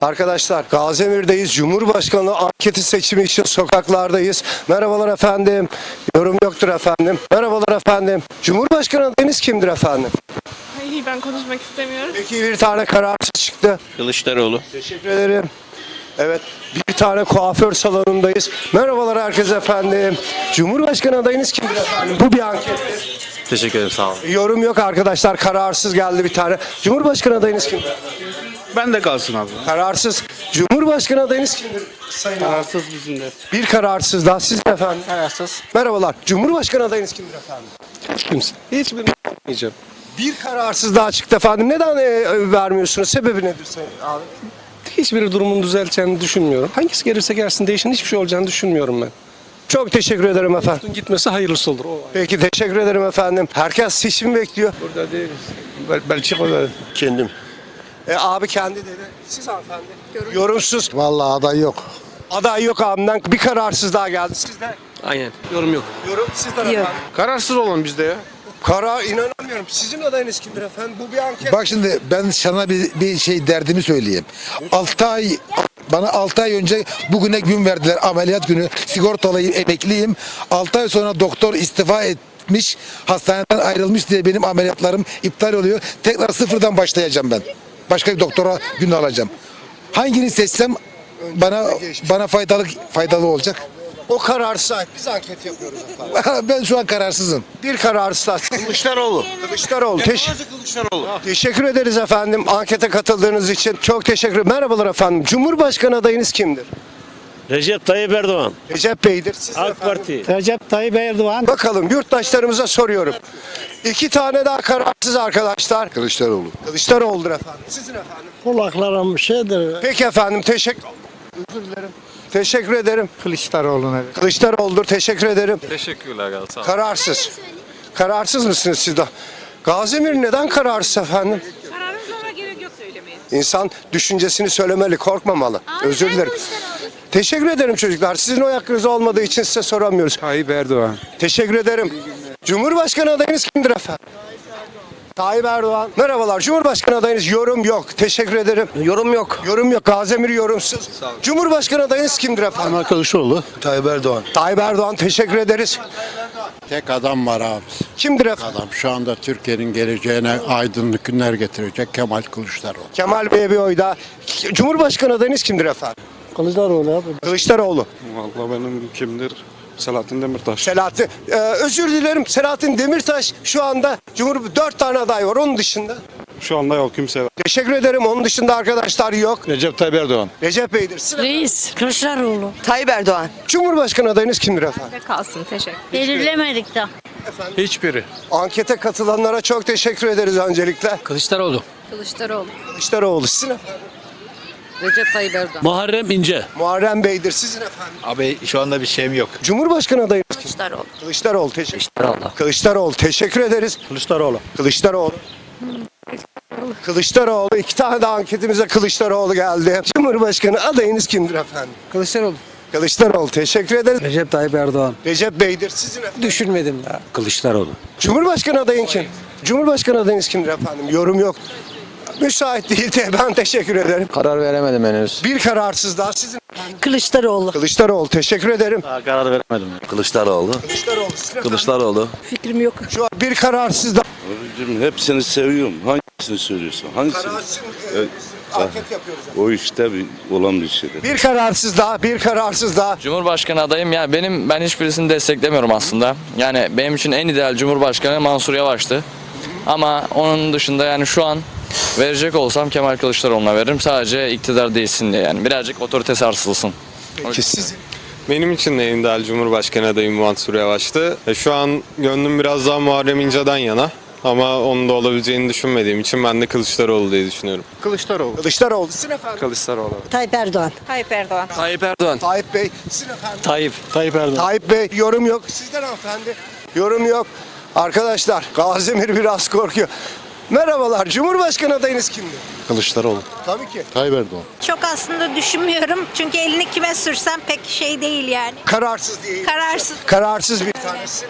Arkadaşlar Gaziemir'deyiz. Cumhurbaşkanlığı anketi seçimi için sokaklardayız. Merhabalar efendim. Yorum yoktur efendim. Merhabalar efendim. Cumhurbaşkanı adayınız kimdir efendim? Ay ben konuşmak istemiyorum. Peki bir tane kararsız çıktı. Kılıçdaroğlu. Teşekkür ederim. Evet bir tane kuaför salonundayız. Merhabalar herkese efendim. Cumhurbaşkanı adayınız kimdir efendim? Bu bir ankettir. Teşekkür ederim sağ olun. Yorum yok arkadaşlar. Kararsız geldi bir tane. Cumhurbaşkanı adayınız kimdir? Ben de kalsın abi. Kararsız. Cumhurbaşkanı adayınız kimdir? Sayın abi. Kararsız bizim de. Bir kararsız daha. Siz de efendim. Kararsız. Merhabalar. Cumhurbaşkanı adayınız kimdir efendim? Kimse. Hiçbirini yapmayacağım. Bir kararsız daha çıktı efendim. Neden e, vermiyorsunuz? Sebebi nedir Sayın abi? Hiçbir durumun düzeleceğini düşünmüyorum. Hangisi gelirse gelsin değişen hiçbir şey olacağını düşünmüyorum ben. Çok teşekkür ederim efendim. Bunun gitmesi hayırlısı olur. O Peki teşekkür ederim efendim. Herkes seçim bekliyor. Burada değiliz. Bel Belçika'da. Kendim. E, abi kendi dedi. Siz hanımefendi. Yorumsuz. Vallahi aday yok. Aday yok abimden. Bir kararsız daha geldi. Sizde Aynen. Yorum yok. yorum sizden efendim. Kararsız olan bizde ya. Karar inanamıyorum. Sizin adayınız kimdir efendim? Bu bir anket. Bak şimdi ben sana bir, bir şey derdimi söyleyeyim. 6 ay bana 6 ay önce bugüne gün verdiler ameliyat günü. Sigortalıyım, emekliyim. 6 ay sonra doktor istifa etmiş, hastaneden ayrılmış diye benim ameliyatlarım iptal oluyor. Tekrar sıfırdan başlayacağım ben. Başka bir doktora gün alacağım. Hangini seçsem bana bana faydalı faydalı olacak. O kararsız ait. Biz anket yapıyoruz efendim. ben şu an kararsızım. Bir kararsız daha. Kılıçdaroğlu. Kılıçdaroğlu. Teş- Kılıçdaroğlu. teşekkür ederiz efendim ankete katıldığınız için. Çok teşekkür Merhabalar efendim. Cumhurbaşkanı adayınız kimdir? Recep Tayyip Erdoğan. Recep Bey'dir. Siz AK efendim. Parti. Recep Tayyip Erdoğan. Bakalım yurttaşlarımıza soruyorum. İki tane daha kararsız arkadaşlar. Kılıçdaroğlu. Kılıçdaroğlu'dur efendim. Sizin efendim. Kulaklarım şeydir. Peki efendim teşekkür Özür dilerim. Teşekkür ederim. Kılıçdaroğlu'na. Kılıçdaroğlu'dur. Teşekkür ederim. Teşekkürler sağ Kararsız. Kararsız mısınız siz de? Gazimir neden kararsız efendim? Kararınızlara gerek yok söylemeye. İnsan düşüncesini söylemeli, korkmamalı. Özür dilerim. Teşekkür ederim çocuklar. Sizin oy hakkınız olmadığı için size soramıyoruz. Tayyip Erdoğan. Teşekkür ederim. Cumhurbaşkanı adayınız kimdir efendim? Tayyip Erdoğan. Merhabalar. Cumhurbaşkanı adayınız yorum yok. Teşekkür ederim. Yorum yok. Yorum yok. Gazemir yorumsuz. Cumhurbaşkanı adayınız kimdir efendim? Kemal Kılıçdaroğlu. Tayyip Erdoğan. Tayyip Erdoğan. Teşekkür ederiz. Tek adam var abi. Kimdir efendim? Adam şu anda Türkiye'nin geleceğine aydınlık günler getirecek Kemal Kılıçdaroğlu. Kemal Bey'e bir oy daha. Cumhurbaşkanı adayınız kimdir efendim? Kılıçdaroğlu abi. Kılıçdaroğlu. Vallahi benim kimdir? Selahattin Demirtaş. Selahattin. Ee, özür dilerim. Selahattin Demirtaş şu anda Cumhur dört tane aday var. Onun dışında. Şu anda yok kimse. Teşekkür ederim. Onun dışında arkadaşlar yok. Recep Tayyip Erdoğan. Recep Bey'dir. Sıra- Reis Kılıçdaroğlu. Tayyip Erdoğan. Cumhurbaşkanı adayınız kimdir efendim? Ne kalsın teşekkür. Belirlemedik de. Hiçbiri. Ankete katılanlara çok teşekkür ederiz öncelikle. Kılıçdaroğlu. Kılıçdaroğlu. Kılıçdaroğlu sizin efendim. Recep Tayyip Erdoğan. Muharrem İnce. Muharrem Bey'dir sizin efendim. Abi şu anda bir şeyim yok. Cumhurbaşkanı kim? Kılıçdaroğlu. Kılıçdaroğlu. Teşekkür Kılıçdaroğlu. Kılıçdaroğlu. Teşekkür ederiz. Kılıçdaroğlu. Kılıçdaroğlu. Kılıçdaroğlu. iki tane de anketimize Kılıçdaroğlu geldi. Cumhurbaşkanı adayınız kimdir efendim? Kılıçdaroğlu. Kılıçdaroğlu. Teşekkür ederiz. Recep Tayyip Erdoğan. Recep Bey'dir sizin efendim. Düşünmedim ya. Kılıçdaroğlu. Cumhurbaşkanı adayın kim? Cumhurbaşkanı adayınız kimdir efendim? Yorum yok. Müsait değil de ben teşekkür ederim. Karar veremedim henüz. Bir kararsız daha sizin. Kılıçdaroğlu. Kılıçdaroğlu teşekkür ederim. Daha karar veremedim. Kılıçdaroğlu. Kılıçdaroğlu. sizin. Kılıçdaroğlu. Fikrim yok. Şu an bir kararsız daha. Hepsini seviyorum. Hangisini söylüyorsun? Hangisi? Kararsız. Evet. Anket yapıyoruz. O işte bir olan bir şeydir. Bir kararsız daha, bir kararsız daha. Cumhurbaşkanı adayım ya benim ben hiçbirisini desteklemiyorum aslında. Yani benim için en ideal Cumhurbaşkanı Mansur Yavaş'tı. Ama onun dışında yani şu an verecek olsam Kemal Kılıçdaroğlu'na veririm. Sadece iktidar değilsin diye yani. Birazcık otorite sarsılsın. Peki siz Benim için de en ideal Cumhurbaşkanı adayım Mansur Yavaş'tı. E, şu an gönlüm biraz daha Muharrem İnce'den yana. Ama onun da olabileceğini düşünmediğim için ben de Kılıçdaroğlu diye düşünüyorum. Kılıçdaroğlu. Kılıçdaroğlu. Sizin efendim. Kılıçdaroğlu. Tayyip Erdoğan. Tayyip Erdoğan. Tayyip Erdoğan. Tayyip Bey. Sizin efendim. Tayyip. Tayyip Erdoğan. Tayyip Bey yorum yok. Sizden hanımefendi. Yorum yok. Arkadaşlar Gazimir biraz korkuyor. Merhabalar. Cumhurbaşkanı adayınız kimdi? Kılıçdaroğlu. Tabii ki. Tayyip Erdoğan. Çok aslında düşünmüyorum. Çünkü elini kime sürsem pek şey değil yani. Kararsız değil. Kararsız. Kararsız bir tanesi.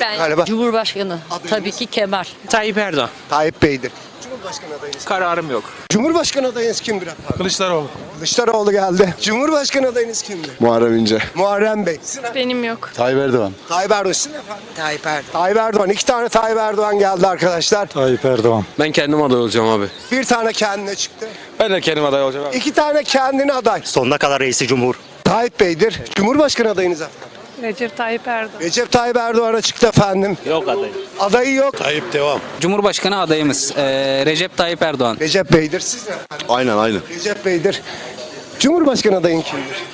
Ben. Galiba Cumhurbaşkanı. Adayınız? Tabii ki Kemal. Tayyip Erdoğan. Tayyip Bey'dir. Cumhurbaşkanı adayınız. Kararım yok. Cumhurbaşkanı adayınız kimdir efendim? Kılıçdaroğlu. Kılıçdaroğlu geldi. Cumhurbaşkanı adayınız kimdir? Muharrem İnce. Muharrem Bey. Sizin efendim? Benim yok. Tayyip Erdoğan. Tayyip Erdoğan. Sizin efendim? Tayyip Erdoğan. Tayyip Erdoğan. İki tane Tayyip Erdoğan geldi arkadaşlar. Tayyip Erdoğan. Ben kendim aday olacağım abi. Bir tane kendine çıktı. Ben de kendim aday olacağım abi. İki tane kendine aday. Sonuna kadar reisi cumhur. Tayyip Bey'dir. Cumhurbaşkanı adayınız efendim. Recep Tayyip Erdoğan. Recep Tayyip Erdoğan'a çıktı efendim. Yok aday. Adayı yok. Tayyip devam. Cumhurbaşkanı adayımız eee, Recep Tayyip Erdoğan. Recep Bey'dir. Siz ne efendim? Aynen aynen. Recep Bey'dir. Cumhurbaşkanı adayın kimdir?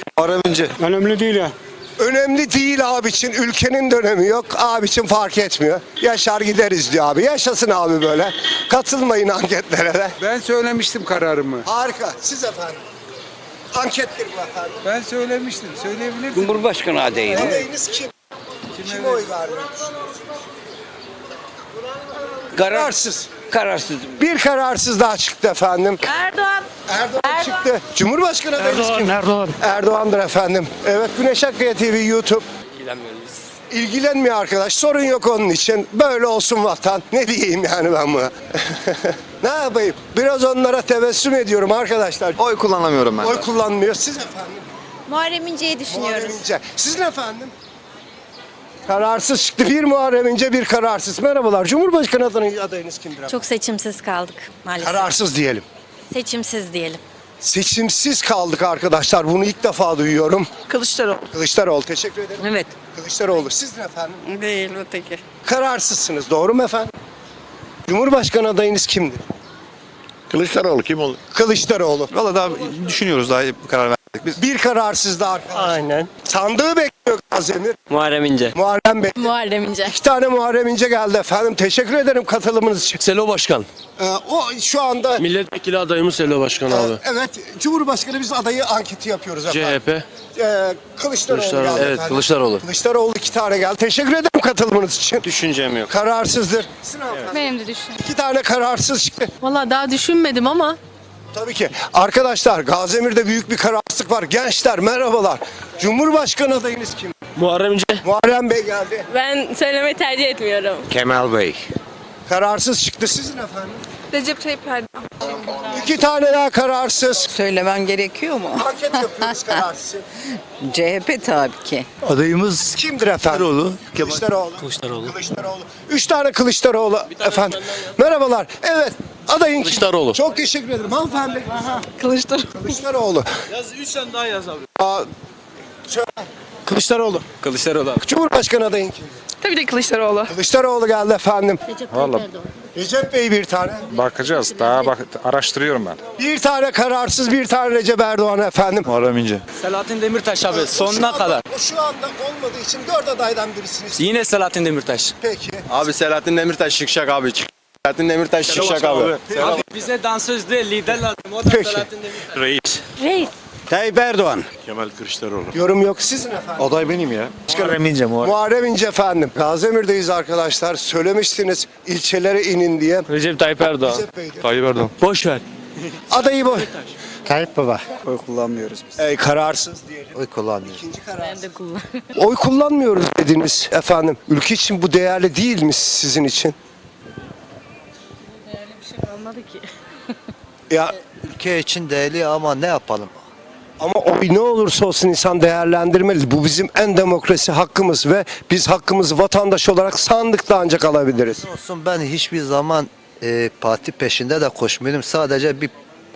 İnce. Önemli değil ya. Önemli değil abi için. Ülkenin dönemi yok. Abi için fark etmiyor. Yaşar gideriz diyor abi. Yaşasın abi böyle. Katılmayın anketlere de. Ben söylemiştim kararımı. Harika. Siz efendim. Ankettir bu efendim. Ben söylemiştim. Söyleyebilir Cumhurbaşkanı adayım. Adayınız kim? Kime oy vermek Kararsız. Kararsız. Bir kararsız daha çıktı efendim. Erdoğan. Erdoğan, çıktı. Cumhurbaşkanı adayınız kim? Erdoğan. Erdoğan'dır efendim. Evet Güneş Akkaya TV YouTube. İlgilenmiyor arkadaş. Sorun yok onun için. Böyle olsun vatan. Ne diyeyim yani ben buna? ne yapayım? Biraz onlara tebessüm ediyorum arkadaşlar. Oy kullanamıyorum ben. Oy kullanmıyor. Siz efendim? Muharrem İnce'yi Muharrem İnce. Siz ne efendim? Kararsız çıktı. Bir Muharrem İnce, bir kararsız. Merhabalar. Cumhurbaşkanı adayınız, adayınız kimdir? efendim? Çok seçimsiz kaldık maalesef. Kararsız diyelim. Seçimsiz diyelim. Seçimsiz kaldık arkadaşlar. Bunu ilk defa duyuyorum. Kılıçdaroğlu. Kılıçdaroğlu. Teşekkür ederim. Evet. Kılıçdaroğlu. Siz ne efendim? Değil öteki. Kararsızsınız. Doğru mu efendim? Cumhurbaşkanı adayınız kimdir? Kılıçdaroğlu kim olur? Kılıçdaroğlu. Valla daha düşünüyoruz daha karar verdik. Biz Bir kararsız da arkadaşlar. Aynen. Sandığı bekliyor Gazdemir. Muharrem İnce. Muharrem Bey. Muharrem İnce. İki tane Muharrem İnce geldi efendim. Teşekkür ederim katılımınız için. Selo Başkan. Ee, o şu anda Milletvekili adayımız Selo Başkan e, evet Cumhurbaşkanı biz adayı anketi yapıyoruz efendim. CHP. Ee, Kılıçdaroğlu, geldi Evet efendim. Kılıçdaroğlu. Kılıçdaroğlu iki tane geldi. Teşekkür ederim katılımınız için. Düşüncem yok. Kararsızdır. Efendim? Benim de düşün. İki tane kararsız çıktı. Valla daha düşünmedim ama Tabii ki. Arkadaşlar Gazemir'de büyük bir kararsızlık var. Gençler merhabalar. Cumhurbaşkanı adayınız kim? Muharrem İnce. Muharrem Bey geldi. ben söylemeyi tercih etmiyorum. Kemal Bey. Kararsız çıktı. Sizin efendim? Recep Tayyip Erdoğan. İki tane daha kararsız. Söylemem gerekiyor mu? Anket yapıyoruz kararsız. CHP tabii ki. adayımız Kimdir efendim? Kılıçdaroğlu. Kılıçdaroğlu. Kılıçdaroğlu. Kılıçdaroğlu. Üç tane Kılıçdaroğlu efendim. Merhabalar. Evet. Adayın? Kılıçdaroğlu. Çok teşekkür ederim hanımefendi. Kılıçdaroğlu. Kılıçdaroğlu. Yaz 3 tane daha yaz abi. Aa, söyle. Kılıçdaroğlu. Kılıçdaroğlu abi. Cumhurbaşkanı adayın kim? Tabii de Kılıçdaroğlu. Kılıçdaroğlu geldi efendim. Erdoğan. Recep Bey bir tane. Bakacağız. Daha bak araştırıyorum ben. Bir tane kararsız, bir tane Recep Erdoğan efendim. Muharrem İnce. Selahattin Demirtaş abi Şu sonuna anda- kadar. O şu anda olmadığı için dört adaydan birisiniz. Yine Selahattin Demirtaş. Peki. Abi Selahattin Demirtaş şıkşak abi. Selahattin Demirtaş şıkşak abi. Abi bize dansöz değil lider lazım. O da Peki. Selahattin Demirtaş. Reis. Reis. Tayyip Erdoğan. Kemal Kılıçdaroğlu. Yorum yok sizin efendim. Aday benim ya. Muharrem İnce Muharrem. Muharrem İnce efendim. Gazemir'deyiz arkadaşlar. Söylemiştiniz ilçelere inin diye. Recep Tayyip Erdoğan. Recep Bey'di. Tayyip Erdoğan. Boş ver. Adayı bu. Tayyip Baba. Oy kullanmıyoruz biz. Ey kararsız diyelim. Oy kullanmıyoruz. İkinci kararsız. Ben de kullan. Oy kullanmıyoruz dediniz efendim. Ülke için bu değerli değil mi sizin için? Olmadı ki. Ya Ülke için değerli ama ne yapalım? Ama oy ne olursa olsun insan değerlendirmeli. Bu bizim en demokrasi hakkımız ve biz hakkımızı vatandaş olarak sandıkta ancak alabiliriz. Olsun ben hiçbir zaman e, parti peşinde de koşmuyorum. Sadece bir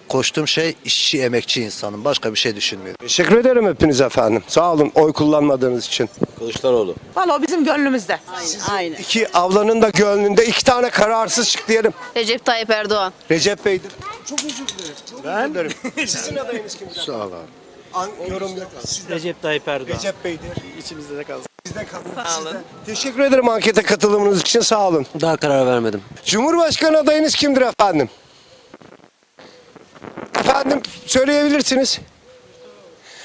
koştuğum şey işçi emekçi insanım. Başka bir şey düşünmüyorum. Teşekkür ederim hepiniz efendim. Sağ olun oy kullanmadığınız için. Kılıçdaroğlu. Valla o bizim gönlümüzde. Aynen. İki avlanın da gönlünde iki tane kararsız çık diyelim. Recep Tayyip Erdoğan. Recep Bey'dir. Çok özür dilerim. Çok özür dilerim. Sizin adayınız kimdir? Sağ olun. An, yorum Recep Tayyip Erdoğan. Recep Bey'dir. İçimizde de kalsın. Sizde kalın. Sağ olun. Teşekkür ederim ankete katılımınız için sağ olun. Daha karar vermedim. Cumhurbaşkanı adayınız kimdir efendim? Efendim söyleyebilirsiniz.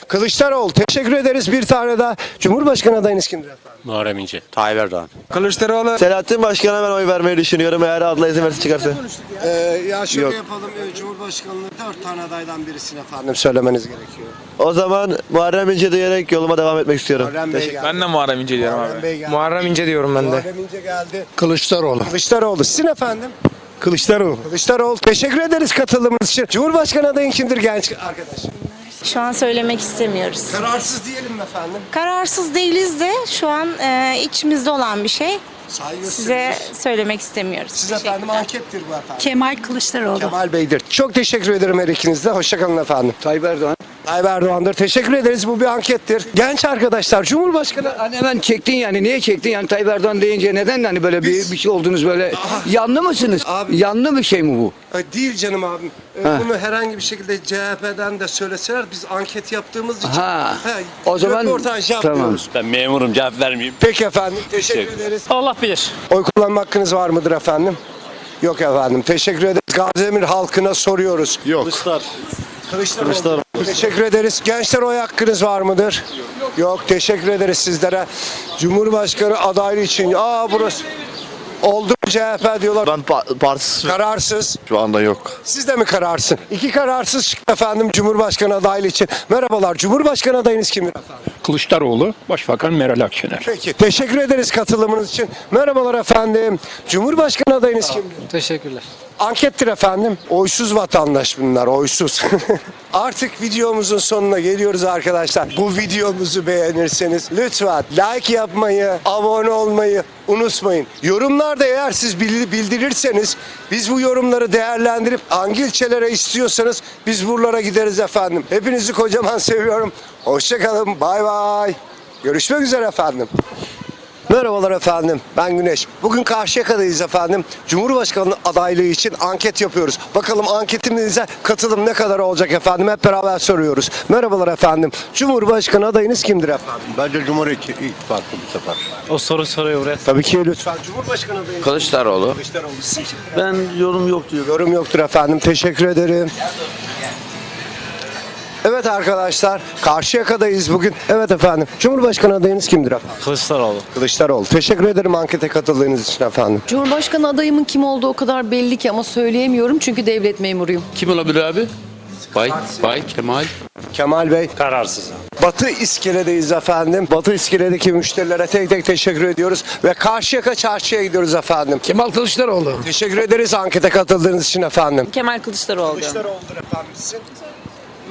Kılıçdaroğlu. Teşekkür ederiz. Bir tane daha. Cumhurbaşkanı adayınız kimdir efendim? Muharrem İnce. Tayyip Erdoğan. Kılıçdaroğlu. Selahattin Başkan'a ben oy vermeyi düşünüyorum eğer adla izin verirse çıkarsa. Ee, ya şöyle yapalım. Ee, Cumhurbaşkanlığı dört tane adaydan birisini efendim söylemeniz gerekiyor. O zaman Muharrem İnce diyerek yoluma devam etmek istiyorum. Muharrem Bey geldi. Ben de Muharrem İnce diyorum Muharrem Bey geldi. Muharrem İnce diyorum ben de. Muharrem İnce geldi. Kılıçdaroğlu. Kılıçdaroğlu. Sizin efendim? Kılıçdaroğlu. Kılıçdaroğlu. Teşekkür ederiz katılımınız için. Cumhurbaşkanı adayın kimdir genç arkadaş? Şu an söylemek istemiyoruz. Kararsız diyelim efendim? Kararsız değiliz de şu an e, içimizde olan bir şey. Size söylemek istemiyoruz. Siz efendim ankettir bu efendim. Kemal Kılıçdaroğlu. Kemal Bey'dir. Çok teşekkür ederim her ikiniz de. Hoşçakalın efendim. Tayyip Erdoğan. Tayyip Erdoğan'dır. Teşekkür ederiz. Bu bir ankettir. Genç arkadaşlar Cumhurbaşkanı Hani hemen çektin yani niye çektin yani Tayyip Erdoğan deyince neden hani böyle bir, bir şey oldunuz böyle yanlı mısınız? Abi- Yanlı bir şey mi bu? Ay, Değil canım abim. Ee, Ha. Bunu herhangi bir şekilde CHP'den de söyleseler biz anket yaptığımız için Ha. he, O zaman röportaj tamam. yapmıyoruz. Ben memurum cevap vermeyeyim. Peki efendim. Teşekkür ederiz. Allah bilir. Oy kullanma hakkınız var mıdır efendim? Yok efendim. Teşekkür ederiz. Gaziemir halkına soruyoruz. Yok. Kılıçdaroğlu. Teşekkür ederiz. Gençler oy hakkınız var mıdır? Yok. Teşekkür ederiz sizlere. Cumhurbaşkanı adaylığı için. Aa burası. Oldu mu CHP diyorlar. Ben partisiz Kararsız. şu anda yok. Siz de mi kararsın? İki kararsız çıktı efendim Cumhurbaşkanı adaylığı için. Merhabalar. Cumhurbaşkanı adayınız kimdir efendim? Kılıçdaroğlu. Başbakan Meral Akşener. Peki. Teşekkür ederiz katılımınız için. Merhabalar efendim. Cumhurbaşkanı adayınız kimdir? Teşekkürler. Ankettir efendim. Oysuz vatandaş bunlar, oysuz. Artık videomuzun sonuna geliyoruz arkadaşlar. Bu videomuzu beğenirseniz lütfen like yapmayı, abone olmayı unutmayın. Yorumlarda eğer siz bil- bildirirseniz biz bu yorumları değerlendirip hangi ilçelere istiyorsanız biz buralara gideriz efendim. Hepinizi kocaman seviyorum. Hoşçakalın. Bay bay. Görüşmek üzere efendim. Merhabalar efendim. Ben Güneş. Bugün Karşıyaka'dayız efendim. Cumhurbaşkanı adaylığı için anket yapıyoruz. Bakalım anketimize katılım ne kadar olacak efendim? Hep beraber soruyoruz. Merhabalar efendim. Cumhurbaşkanı adayınız kimdir efendim? Bence Cumhur İttifakı bu sefer. O soru soruyor buraya. Tabii ki lütfen. Cumhurbaşkanı adayınız Kılıçdaroğlu. Kılıçdaroğlu. Sizin kimdir? Ben yorum yok diyorum. Yorum yoktur efendim. Teşekkür ederim. Evet arkadaşlar, Karşıyaka'dayız bugün. Evet efendim. Cumhurbaşkanı adayınız kimdir efendim? Kılıçdaroğlu. Kılıçdaroğlu. Teşekkür ederim ankete katıldığınız için efendim. Cumhurbaşkanı adayımın kim olduğu o kadar belli ki ama söyleyemiyorum çünkü devlet memuruyum. Kim olabilir abi? Bay, Bay Kemal. Kemal Bey. Kararsız. Batı İskele'deyiz efendim. Batı İskele'deki müşterilere tek tek teşekkür ediyoruz. Ve Karşıyaka Çarşı'ya gidiyoruz efendim. Kemal Kılıçdaroğlu. Teşekkür ederiz ankete katıldığınız için efendim. Kemal Kılıçdaroğlu. Kılıçdaroğlu'dur efendim sizin.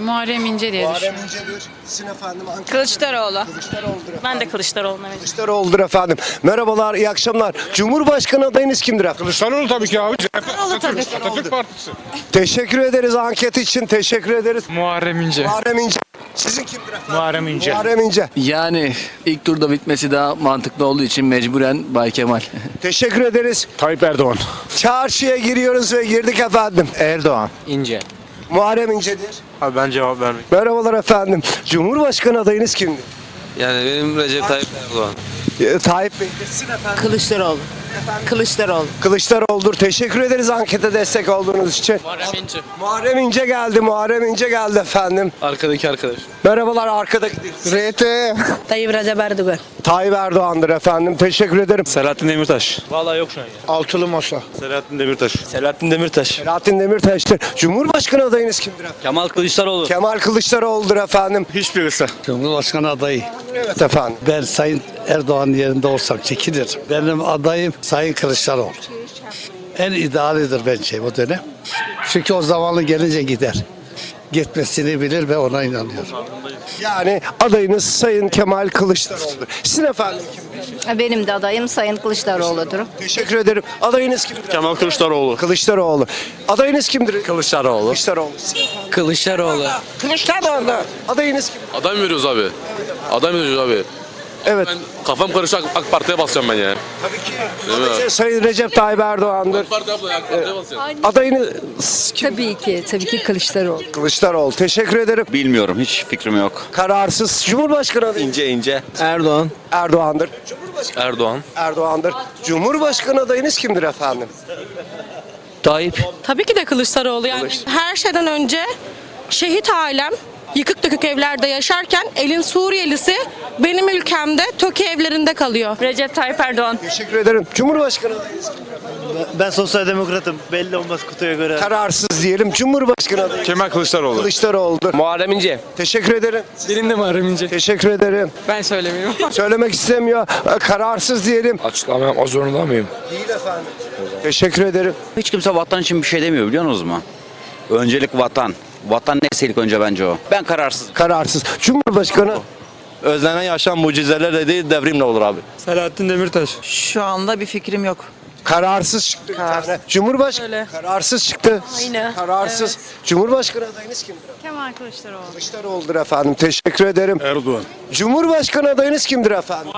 Muharrem İnce diye Muharrem İnce'dir. Sizin efendim ankete. Kılıçdaroğlu. Kılıçdaroğlu'dur efendim. Ben de Kılıçdaroğlu'na veririm. Kılıçdaroğlu'dur efendim. Merhabalar, iyi akşamlar. Cumhurbaşkanı adayınız kimdir efendim? Kılıçdaroğlu tabii ki abi. Atatürk. Atatürk Partisi. Teşekkür ederiz anket için. Teşekkür ederiz. Muharrem İnce. Muharrem İnce. Sizin kimdir efendim? Muharrem İnce. Muharrem İnce. Yani ilk turda bitmesi daha mantıklı olduğu için mecburen Bay Kemal. Teşekkür ederiz. Tayyip Erdoğan. Çarşıya giriyoruz ve girdik efendim. Erdoğan. İnce. Muharrem İnce'dir. Abi ben cevap vermeyeyim. Merhabalar efendim. Cumhurbaşkanı adayınız kimdir? Yani benim Recep Tayyip Erdoğan. Ee, Tayyip Bey. Sizin efendim. Kılıçdaroğlu. Kılıçdaroğlu. Kılıçdaroğlu'dur. Teşekkür ederiz ankete destek olduğunuz için. Muharrem İnce. Muharrem İnce geldi. Muharrem İnce geldi efendim. Arkadaki arkadaş. Merhabalar arkadaki. RT. Tayyip Recep Erdoğan. Tayyip Erdoğan'dır efendim. Teşekkür ederim. Selahattin Demirtaş. Vallahi yok şu an ya. Altılı masa. Selahattin Demirtaş. Selahattin Demirtaş. Selahattin Demirtaş'tır. Cumhurbaşkanı adayınız kimdir efendim? Kemal Kılıçdaroğlu. Kemal Kılıçdaroğlu'dur efendim. Hiçbirisi. Cumhurbaşkanı adayı. Evet efendim. Ben Sayın Erdoğan yerinde olsam çekinirim. Benim adayım Sayın Kılıçdaroğlu. En idealidir bence bu dönem. Çünkü o zamanlı gelince gider. Gitmesini bilir ve ona inanıyorum. Yani adayınız Sayın Kemal Kılıçdaroğlu'dur. Sizin efendim kimdir? Benim de adayım Sayın Kılıçdaroğlu'dur. Teşekkür ederim. Adayınız kimdir? Kemal Kılıçdaroğlu. Kılıçdaroğlu. Adayınız kimdir? Kılıçdaroğlu. Kılıçdaroğlu. Kılıçdaroğlu. Kılıçdaroğlu. Adayınız kimdir? Aday mı veriyoruz abi? Aday mı veriyoruz abi? Evet. Kafam karışık AK Parti'ye basacağım ben ya. Tabii ki. Adayı Sayın Recep Tayyip Erdoğan'dır. Parti abla AK Parti'ye basacağım. Adayınız kim? Tabii ki, tabii ki Kılıçdaroğlu. Kılıçdaroğlu. Teşekkür ederim. Bilmiyorum hiç fikrim yok. Kararsız. Cumhurbaşkanı adayı İnce ince. Erdoğan. Erdoğan'dır. Erdoğan. Erdoğan'dır. Cumhurbaşkanı adayınız kimdir efendim? Tayyip. Tabii ki de Kılıçdaroğlu yani. Her şeyden önce şehit ailem yıkık dökük evlerde yaşarken elin Suriyelisi benim ülkemde TOKİ evlerinde kalıyor. Recep Tayyip Erdoğan. Teşekkür ederim. Cumhurbaşkanı adayınız kim? Ben sosyal demokratım. Belli olmaz kutuya göre. Kararsız diyelim. Cumhurbaşkanı adayı Kemal Kılıçdaroğlu. Kılıçdaroğlu'dur. Muharrem İnce. Teşekkür ederim. Benim de Muharrem İnce. Teşekkür ederim. Ben söylemiyorum. Söylemek istemiyor. Kararsız diyelim. Açıklama yapmak zorunda mıyım? Değil efendim. Teşekkür ederim. Hiç kimse vatan için bir şey demiyor biliyor musunuz mu? Öncelik vatan. Vatan neyse ilk önce bence o. Ben kararsız. Kararsız. Cumhurbaşkanı Özlenen yaşam mucizelerle değil devrimle olur abi. Selahattin Demirtaş. Şu anda bir fikrim yok. kararsız çıktı. tane. Cumhurbaşkanı Öyle. kararsız çıktı. Aynen. Kararsız. Cumhurbaşkanı adayınız kimdir? Kemal Kılıçdaroğlu. Kılıçdaroğlu'dur efendim. Teşekkür ederim. Erdoğan. Cumhurbaşkanı adayınız kimdir efendim?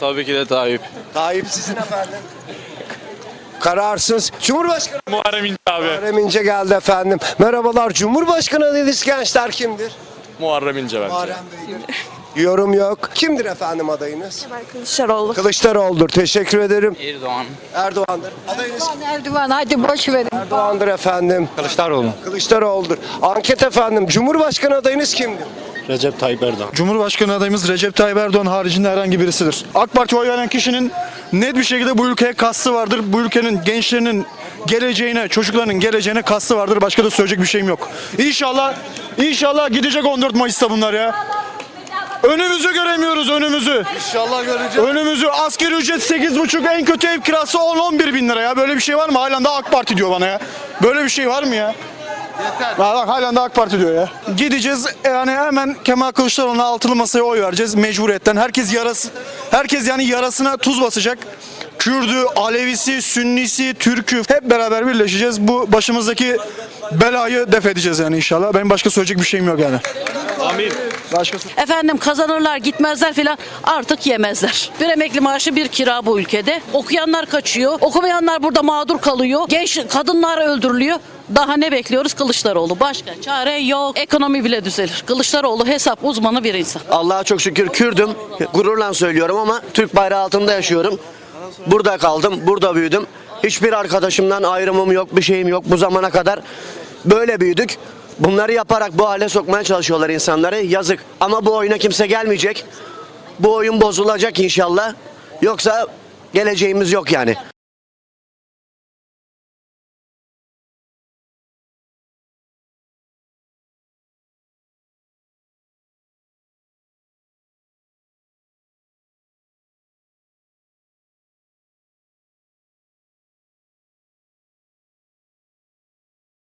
Tabii ki de Tayyip. Tayyip sizin efendim. Kararsız. Cumhurbaşkanı Muharrem İnce abi. Muharrem İnce geldi efendim. Merhabalar. Cumhurbaşkanı adayınız gençler kimdir? Muharrem İnce bence. Muharrem Bey'dir. Yorum yok. Kimdir efendim adayınız? Kemal Kılıçdaroğlu. Kılıçdaroğlu'dur. Teşekkür ederim. Erdoğan. Erdoğan'dır. Adayınız Erdoğan hadi boş verin. Erdoğan'dır efendim. Kılıçdaroğlu. Kılıçdaroğlu'dur. Anket efendim. Cumhurbaşkanı adayınız kimdir? Recep Tayyip Erdoğan. Cumhurbaşkanı adayımız Recep Tayyip Erdoğan haricinde herhangi birisidir. AK Parti oy veren kişinin net bir şekilde bu ülkeye kastı vardır. Bu ülkenin gençlerinin geleceğine, çocuklarının geleceğine kastı vardır. Başka da söyleyecek bir şeyim yok. İnşallah, inşallah gidecek 14 Mayıs'ta bunlar ya. Önümüzü göremiyoruz önümüzü. İnşallah göreceğiz. Önümüzü asgari ücret 8,5 en kötü ev kirası 10-11 bin lira ya. Böyle bir şey var mı? Halen de AK Parti diyor bana ya. Böyle bir şey var mı ya? Yeter. Bak halen de AK Parti diyor ya. Gideceğiz yani hemen Kemal Kılıçdaroğlu'na altılı masaya oy vereceğiz mecburiyetten. Herkes yarası herkes yani yarasına tuz basacak. Kürdü, Alevisi, Sünnisi, Türkü hep beraber birleşeceğiz. Bu başımızdaki belayı def edeceğiz yani inşallah. Benim başka söyleyecek bir şeyim yok yani. Amin. Başkası Efendim kazanırlar gitmezler filan artık yemezler. Bir emekli maaşı bir kira bu ülkede. Okuyanlar kaçıyor. Okumayanlar burada mağdur kalıyor. Genç kadınlar öldürülüyor. Daha ne bekliyoruz Kılıçdaroğlu? Başka çare yok. Ekonomi bile düzelir. Kılıçdaroğlu hesap uzmanı bir insan. Allah'a çok şükür Kürdüm. Gururla söylüyorum ama Türk bayrağı altında yaşıyorum. Burada kaldım, burada büyüdüm. Hiçbir arkadaşımdan ayrımım yok, bir şeyim yok. Bu zamana kadar böyle büyüdük. Bunları yaparak bu hale sokmaya çalışıyorlar insanları. Yazık. Ama bu oyuna kimse gelmeyecek. Bu oyun bozulacak inşallah. Yoksa geleceğimiz yok yani.